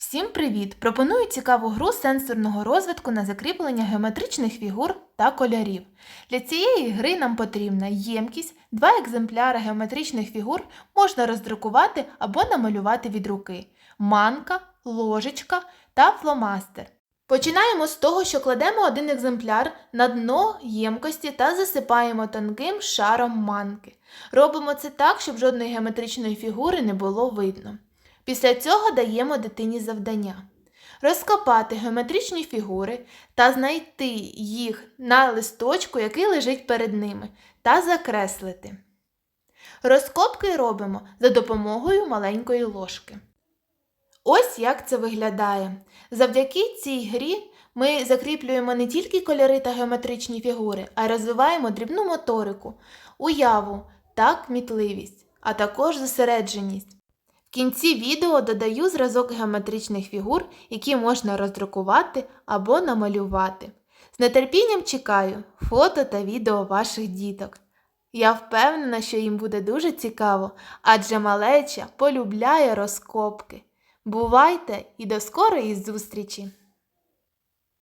Всім привіт! Пропоную цікаву гру сенсорного розвитку на закріплення геометричних фігур та кольорів. Для цієї гри нам потрібна ємкість, два екземпляри геометричних фігур можна роздрукувати або намалювати від руки, манка, ложечка та фломастер. Починаємо з того, що кладемо один екземпляр на дно ємкості та засипаємо тонким шаром манки. Робимо це так, щоб жодної геометричної фігури не було видно. Після цього даємо дитині завдання розкопати геометричні фігури та знайти їх на листочку, який лежить перед ними, та закреслити. Розкопки робимо за допомогою маленької ложки. Ось як це виглядає. Завдяки цій грі ми закріплюємо не тільки кольори та геометричні фігури, а й розвиваємо дрібну моторику, уяву та кмітливість, а також зосередженість. В кінці відео додаю зразок геометричних фігур, які можна роздрукувати або намалювати. З нетерпінням чекаю фото та відео ваших діток. Я впевнена, що їм буде дуже цікаво, адже малеча полюбляє розкопки. Бувайте і до скорої зустрічі!